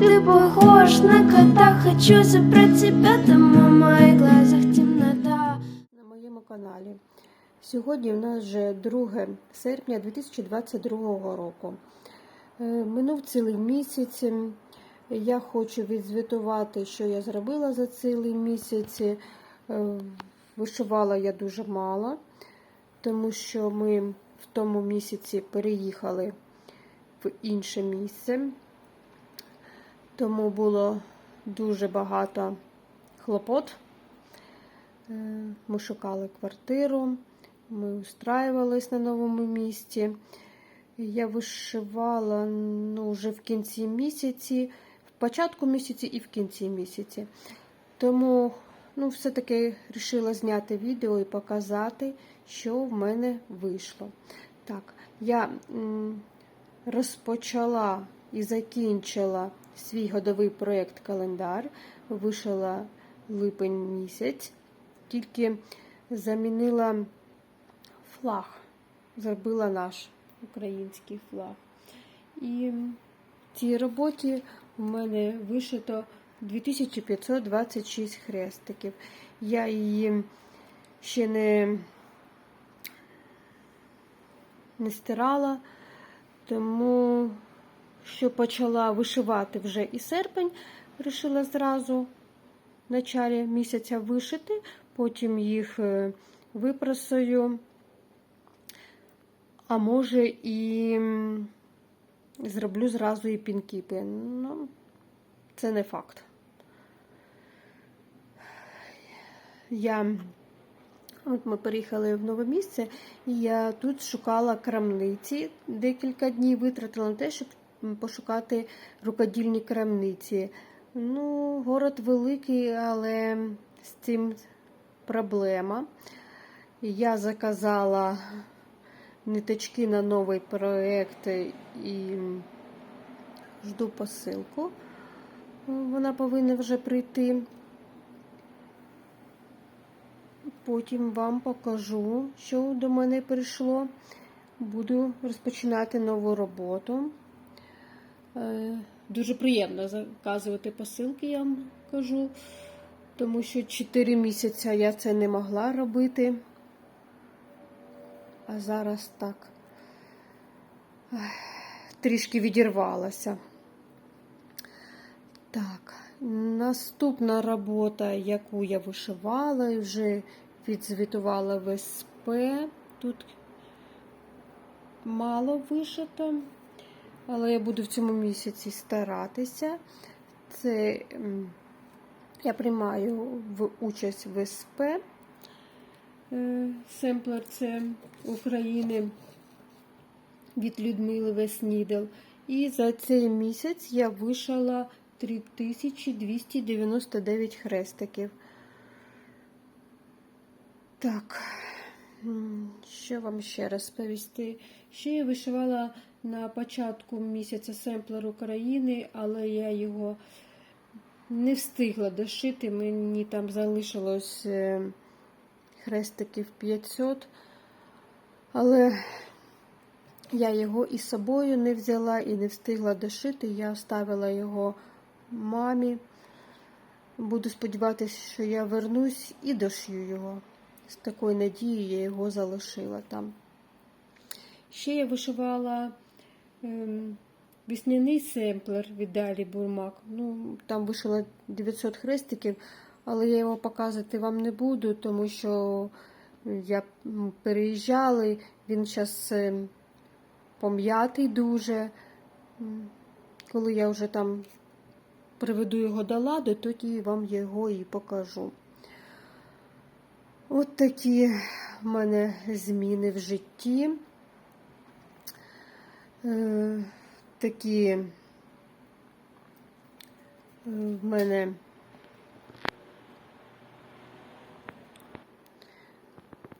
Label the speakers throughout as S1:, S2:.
S1: Ты похож на кота, хочу забрать тебя домой, в моих глазах темнота.
S2: на моєму каналі. Сьогодні у нас вже 2 серпня 2022 року. Е, Минув цілий місяць. Я хочу відзвітувати, що я зробила за цілий місяць. Е, Вишивала я дуже мало, тому що ми в тому місяці переїхали в інше місце. Тому було дуже багато хлопот. Е, Ми шукали квартиру, ми устраювались на новому місці. Я вишивала ну, вже в кінці місяці, в початку місяці і в кінці місяці. Тому ну, все-таки вирішила зняти відео і показати, що в мене вийшло. Так, я розпочала і закінчила свій годовий проєкт календар, вишила липень місяць тільки замінила флаг, зробила наш український флаг. І в цій роботі у мене вишито 2526 хрестиків. Я її ще не, не стирала, тому що почала вишивати вже і серпень, вирішила зразу в началі місяця вишити, потім їх е, випрасую, а може і зроблю зразу і пінкіпи. Ну, це не факт. Я От ми переїхали в нове місце, і я тут шукала крамниці. Декілька днів витратила на те, щоб пошукати рукодільні крамниці. Ну, город великий, але з цим проблема. Я заказала ниточки на новий проєкт і жду посилку. Вона повинна вже прийти. Потім вам покажу, що до мене прийшло. Буду розпочинати нову роботу. Е, Дуже приємно заказувати посилки, я вам кажу, тому що 4 місяці я це не могла робити. А зараз так трішки відірвалася. Так, наступна робота, яку я вишивала вже відзвітувала в СП. Тут мало вишито, але я буду в цьому місяці старатися. Це я приймаю в участь в СП. Е, Семплер це України від Людмили Веснідел. І за цей місяць я вишила 3299 хрестиків. Так, що вам ще розповісти? Ще я вишивала на початку місяця семплер України, але я його не встигла дошити. Мені там залишилось е, хрестиків 500, але я його із собою не взяла і не встигла дошити. Я оставила його мамі. Буду сподіватися, що я вернусь і дошью його. З такою надією я його залишила там. Ще я вишивала ем, весняний семплер від Далі Бурмак. Ну, там вишила 900 хрестиків, але я його показувати вам не буду, тому що я переїжджала, він зараз пом'ятий дуже. Коли я вже там приведу його до ладу, тоді вам його і покажу. От такі в мене зміни в житті. Е, такі е, в мене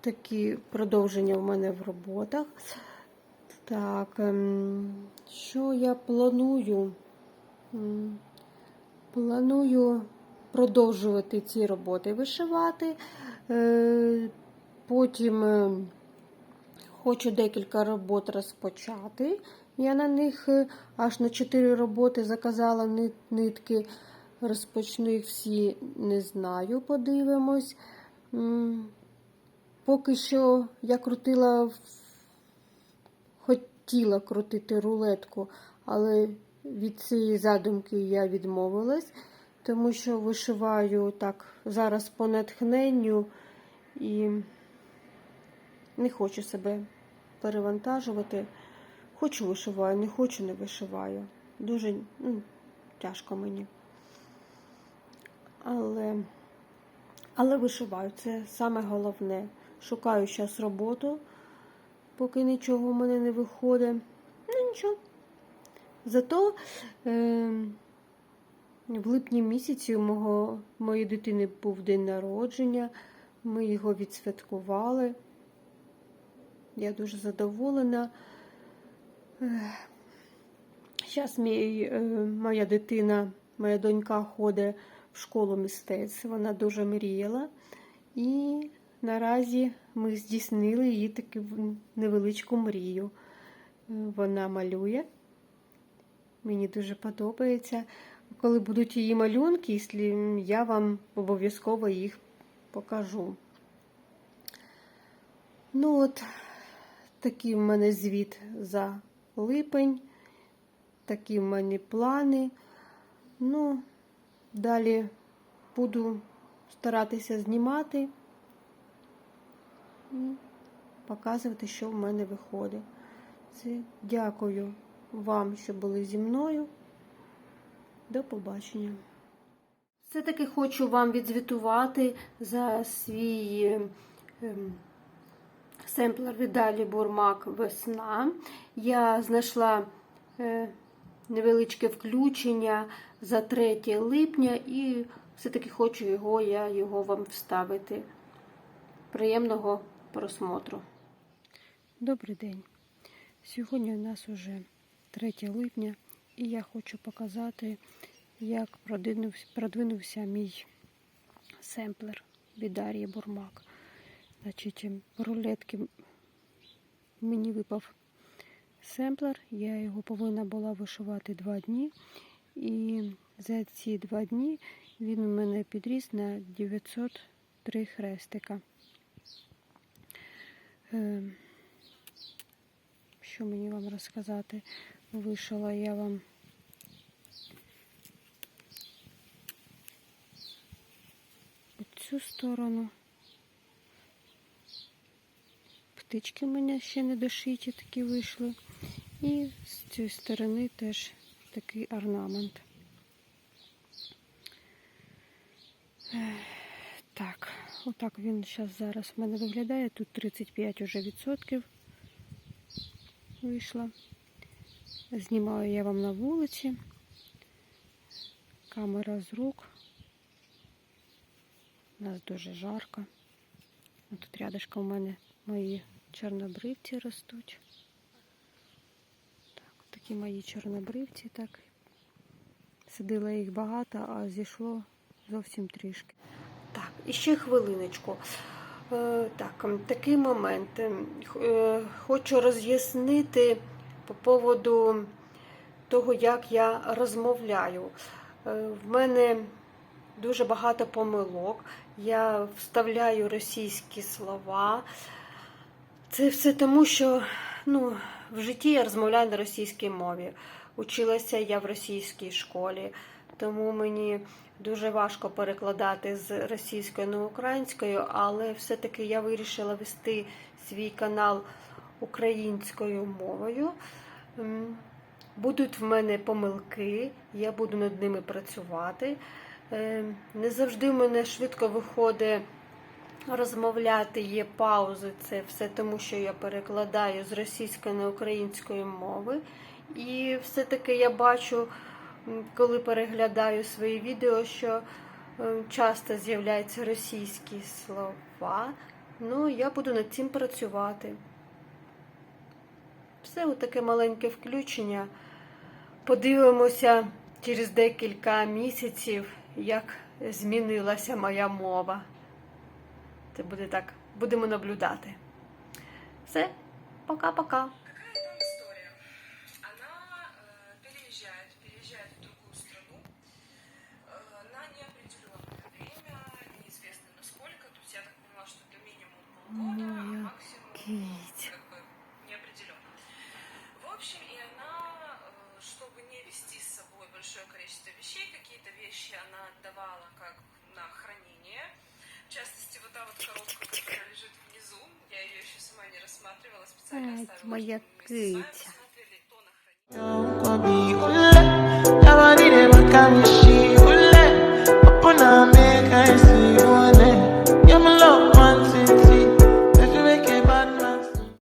S2: такі продовження в мене в роботах. Так, ем, що я планую? Планую продовжувати ці роботи вишивати. Е, Потім е, хочу декілька робот розпочати Я на них е, аж на чотири роботи заказала нитки. Розпочну їх всі не знаю, подивимось. Поки що я крутила, хотіла крутити рулетку, але від цієї задумки я відмовилась, тому що вишиваю так зараз по натхненню і не хочу себе перевантажувати. Хочу вишиваю, не хочу не вишиваю. Дуже ну, тяжко мені. Але, але вишиваю, це саме головне. Шукаю зараз роботу, поки нічого в мене не виходить. Ну нічого. Зато е, в липні місяці у мого, моєї дитини був день народження, ми його відсвяткували. Я дуже задоволена. Зараз мій, е, моя дитина, моя донька ходить в школу мистецтв. Вона дуже мріяла. І наразі ми здійснили її таку невеличку мрію. Е, Вона малює. Мені дуже подобається. Коли будуть її малюнки, я вам обов'язково їх покажу. Ну от, такий в мене звіт за липень, такі в мене плани. Ну, далі буду старатися знімати і показувати, що в мене виходить. Це дякую вам, що були зі мною. До побачення. Все-таки хочу вам відзвітувати за свій ем, ем, семплер від Далі Бурмак Весна. Я знайшла е, невеличке включення за 3 липня і все-таки хочу його, я його вам вставити. Приємного просмотру. Добрий день. Сьогодні у нас уже 3 липня, і я хочу показати, як продвинувся, продвинувся мій семплер від Бурмак. Значить, рулетки мені випав семплер, я його повинна була вишивати два дні. І за ці два дні він у мене підріс на 903 хрестика. Е, Що мені вам розказати? Вишила я вам цю сторону. Птички у мене ще не дошиті такі вийшли. І з цієї сторони теж такий орнамент. Так, отак він зараз зараз в мене виглядає. Тут 35 уже відсотків вийшло. Знімаю я вам на вулиці. Камера з рук. У нас дуже жарко. Тут рядышком у мене мої чорнобривці ростуть. Так, такі мої чорнобривці, так. Садила їх багато, а зійшло зовсім трішки. Так, і ще хвилиночку. Е, так, такий момент. Е, Хочу роз'яснити по поводу того, як я розмовляю. Е, В мене дуже багато помилок. Я вставляю російські слова. Це все тому, що ну, в житті я розмовляю на російській мові. Училася я в російській школі, тому мені дуже важко перекладати з російської на українською, але все-таки я вирішила вести свій канал українською мовою. Будуть в мене помилки, я буду над ними працювати. Е, Не завжди в мене швидко виходить розмовляти, є паузи. Це все тому, що я перекладаю з російської на української мови. І все-таки я бачу, коли переглядаю свої відео, що е, часто з'являються російські слова. Ну, я буду над цим працювати. Все таке маленьке включення. Подивимося через декілька місяців, як змінилася моя мова. Це буде так, будемо наблюдати. Все, пока-пока.
S3: вещей, какие-то вещи она отдавала как на хранение. В частности, вот та вот коробка, которая лежит внизу, я ее еще сама не рассматривала, специально
S2: Это
S3: оставила.
S2: моя
S4: Кытя. Кабиуле, я варили, макамиши, уле, папуна, мекайси.